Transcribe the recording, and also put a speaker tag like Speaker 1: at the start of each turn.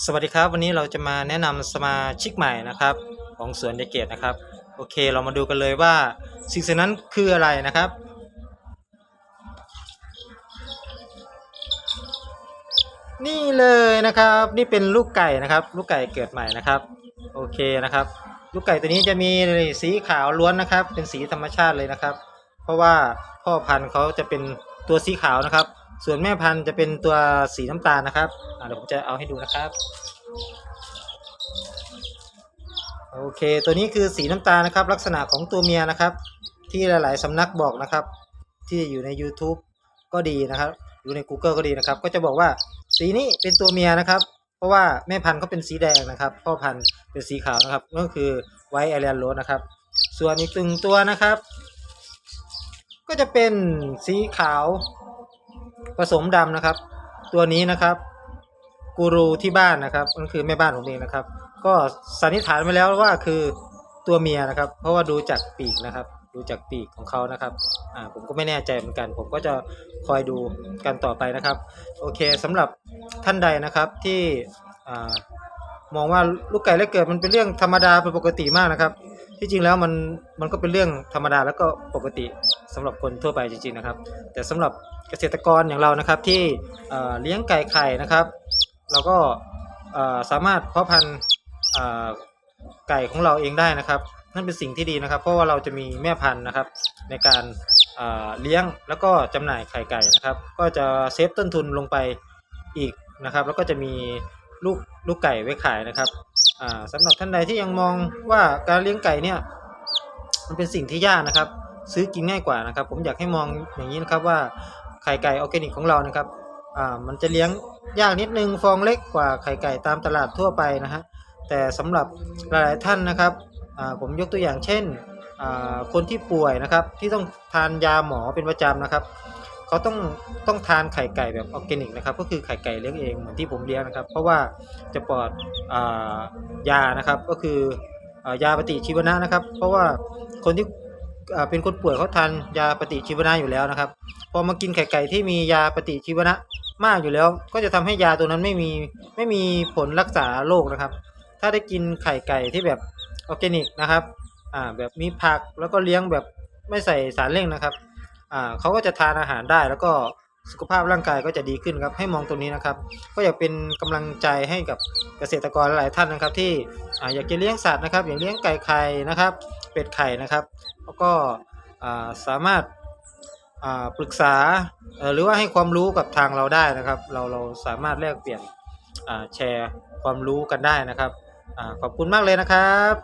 Speaker 1: สวัสดีครับ วันนี้เราจะมาแนะนำสมาชิกใหม่นะครับ ของสวนเดเกตนะครับ โอเคเรามาดูกันเลยว่าสิ่งสิ่งนั้นคืออะไรนะครับ นี่เลยนะครับนี่เป็นลูกไก่นะครับ ลูกไก่เกิดใหม่นะครับ โอเคนะครับ ลูกไก่ตัวนี้จะมีสีขาวล้วนนะครับ เป็นสีธรรมชาติเลยนะครับ เพราะว่าพ่อพันธุ์เขาจะเป็นตัวสีขาวนะครับ ส่วนแม่พันธุ์จะเป็นตัวสีน้ำตาลนะครับเดี๋ยวผมจะเอาให้ดูนะครับ โอเค ตัวนี้คือสีน้ำตาลนะครับ ลักษณะของตัวเมียนะครับ ที่หลาย ๆสำนักบอกนะครับ ที่อยู่ใน YouTube ก็ดีนะครับอยู่ใน Google ก็ดีนะครับ ก็จะบอกว่าสีนี้เป็นตัวเมียนะครับ เพราะว่าแม่พันธุ์เขาเป็นสีแดงนะครับพ่อพันธุ์เป็นสีขาวนะครับนั่นก็คือไวท์ไอแลนด์โรสนะครับ ส่วนอีกตึงตัวนะครับ ก็จะเป็นสีขาว ผสมดำนะครับ ตัวนี้นะครับกูรูที่บ้านนะครับนั่นคือแม่บ้านผมเองนะครับ ก็สันนิษฐานไว้แล้วว่าคือตัวเมียนะครับ เพราะว่าดูจากปีกนะครับ ดูจากปีกของเขานะครับอ่าผมก็ไม่แน่ใจเหมือนกัน ผมก็จะคอยดูกันต่อไปนะครับ โอเคสำหรับท่านใดนะครับที่อ่ามองว่าลูกไก่แรกเกิดมันเป็นเรื่องธรรมดาเป็นปกติมากนะครับ ที่จริงแล้วมันมันก็เป็นเรื่องธรรมดาแล้วก็ปกติ สำหรับคนทั่วไปจริงๆนะครับ แต่สำหรับเกษตรกรอย่างเรานะครับที่เเลี้ยงไก่ไข่นะครับ เราก็สามารถเพาะพันธุ์ไก่ของเราเองได้นะครับ นั่นเป็นสิ่งที่ดีนะครับ เพราะว่าเราจะมีแม่พันธุ์นะครับ ในการเอ่อเลี้ยงแล้วก็จำหน่ายไข่ไก่นะครับ ก็จะเซฟต้นทุนลงไปอีกนะครับ แล้วก็จะมีลูกลูกไก่ไว้ขายนะครับอ่าสำหรับท่านใดที่ยังมองว่าการเลี้ยงไก่เนี่ยมันเป็นสิ่งที่ยากนะครับ ซื้อกินง่ายกว่านะครับ ผมอยากให้มองอย่างนี้นะครับว่าไข่ไก่ออร์แกนิกของเรานะครับอ่ามันจะเลี้ยงยากนิดนึงฟองเล็กกว่าไข่ไก่ตามตลาดทั่วไปนะฮะแต่สำหรับหลายๆท่านนะครับอ่าผมยกตัวอย่างเช่นอ่าคนที่ป่วยนะครับ ที่ต้องทานยาหมอเป็นประจำนะครับเขาต้องต้องทานไข่ไก่แบบออร์แกนิกนะครับ ก็คือไข่ไก่เลี้ยงเองเหมือนที่ผมเลี้ยงนะครับ เพราะว่าจะปลอดอายานะครับก็คืออยาปฏิชีวนะนะครับ เพราะว่าคนที่ เป็นคนป่วยเขาทานยาปฏิชีวนะอยู่แล้วนะครับ พอมากินไข่ไก่ที่มียาปฏิชีวนะมากอยู่แล้ว ก็จะทำให้ยาตัวนั้นไม่มีไม่มีผลรักษาโรคนะครับ ถ้าได้กินไข่ไก่ที่แบบออร์แกนิกนะครับอ่าแบบมีผักแล้วก็เลี้ยงแบบไม่ใส่สารเร่งนะครับอ่าเขาก็จะทานอาหารได้แล้วก็สุขภาพร่างกายก็จะดีขึ้นครับให้มองตรงนี้นะครับ ก็อยากเป็นกำลังใจให้กับเกษตรกรหลายท่านนะครับ ที่อ่าอยากจะเลี้ยงสัตว์นะครับ อย่างเลี้ยงไก่ไข่นะครับ เป็ดไข่นะครับ แล้วก็สามารถปรึกษาหรือว่าให้ความรู้กับทางเราได้นะครับ เราเราสามารถแลกเปลี่ยนแชร์ความรู้กันได้นะครับอขอบคุณมากเลยนะครับ